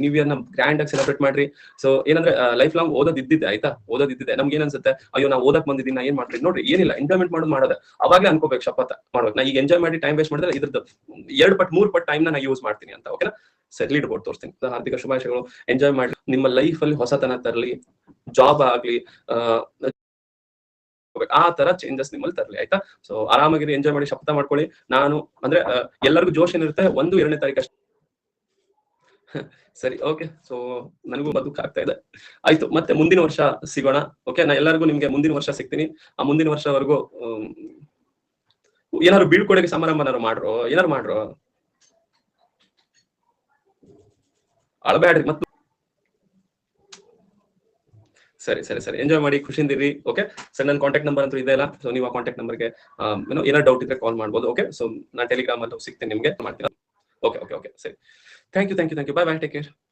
New ಇಯರ್ನ grand ಆಗಿ celebrate ಮಾಡ್ರಿ. ಸೊ ಏನಂದ್ರೆ ಲೈಫ್ ಲಾಂಗ್ ಓದೋದಿದ್ದೆ ಇದ್ದಿದ್ದೆ ಆಯ್ತಾ? ಓದೋದಿದ್ದೆ ಇದ್ದಿದ್ದೆ. ನಮ್ಗೆ ಏನ್ ಅನ್ಸುತ್ತೆ ಅಯ್ಯೋ ನಾವು ಓದಕ್ ಬಂದಿದ್ದೀನಿ ನಾ ಏನ್ ಮಾಡ್ರಿ ನೋಡ್ರಿ ಏನಿಲ್ಲ ಎಂಜಾಯ್ಮೆಂಟ್ ಮಾಡೋದು ಮಾಡೋದು. ಅವಾಗ್ಲೇ ಅನ್ಕೋಬೇಕು ಶಪಥ ಮಾಡ್ಬೇಕು ನಾ ಈಗ ಎಂಜಾಯ್ ಮಾಡಿ ಟೈಮ್ ವೇಸ್ಟ್ ಮಾಡಿದ್ರೆ ಇದ್ರದ್ದು ಎರಡ್ ಪಟ್ ಮೂರ್ ಪಟ್ ಟೈಮ್ ನಾ ಯೂಸ್ ಮಾಡ್ತೀನಿ ಅಂತ ಓಕೆನಾ ಸರಿ ಇಡ್ಬೋದು ತೋರಿಸ್ತೀನಿ. ಹಾರ್ದಿಕ ಶುಭಾಶಯಗಳು. ಎಂಜಾಯ್ ಮಾಡಿ ನಿಮ್ಮ ಲೈಫ್ ಅಲ್ಲಿ ಹೊಸತನ ತರಲಿ ಜಾಬ್ ಆಗ್ಲಿ ಆ, ತರ ಚೇಂಜಸ್ ನಿಮ್ಮಲ್ಲಿ ತರಲಿ ಆಯ್ತಾ? ಸೊ ಆರಾಮಾಗಿರಿ ಎಂಜಾಯ್ ಮಾಡಿ ಶಪಥ ಮಾಡ್ಕೊಳ್ಳಿ. ನಾನು ಅಂದ್ರೆ ಎಲ್ಲರಿಗೂ ಜೋಶ್ ಏನಿರುತ್ತೆ ಒಂದು ಎರಡನೇ ತಾರೀಕು ಅಷ್ಟೇ. ಸರಿ ಓಕೆ ಸೊ ನನಗೂ ಬದುಕಾಗ್ತಾ ಇದೆ. ಆಯ್ತು, ಮತ್ತೆ ಮುಂದಿನ ವರ್ಷ ಸಿಗೋಣ. ಓಕೆ ನಾ ಎಲ್ಲರಿಗೂ ನಿಮ್ಗೆ ಮುಂದಿನ ವರ್ಷ ಸಿಗ್ತೀನಿ. ಆ ಮುಂದಿನ ವರ್ಷವರೆಗೂ ಏನಾದ್ರು ಬೀಳ್ಕೊಡೋಕೆ ಸಮಾರಂಭ ಏನಾದ್ರು ಮಾಡ್ರು ಏನಾರು ಮಾಡ್ರು? ಅಳಬೇಡ್ರಿ ಮತ್ತು ಸರಿ ಸರಿ ಸರಿ. ಎಂಜಾಯ್ ಮಾಡಿ ಖುಷಿಯಿಂದಿರಿ ಓಕೆ ಸರ್ ನನ್ನ ಕಾಂಟ್ಯಾಕ್ಟ್ ನಂಬರ್ ಅಂತೂ ಇದೆ ಅಲ್ಲ? ಸೊ ನೀವು ಆ ಕಾಂಟ್ಯಾಕ್ಟ್ ನಂಬರ್ಗೆ ಏನೋ ಏನಾದ್ರು ಡೌಟ್ ಇದ್ರೆ ಕಾಲ್ ಮಾಡ್ಬೋದು ಓಕೆ ಸೊ ನಾನು ಟೆಲಿಗ್ರಾಮ್ ಅಲ್ಲೂ ಸಿಗ್ತೀನಿ ನಿಮಗೆ. ಮಾಡ್ತೀನಿ. Thank you, thank you, thank you. Bye bye. Take care.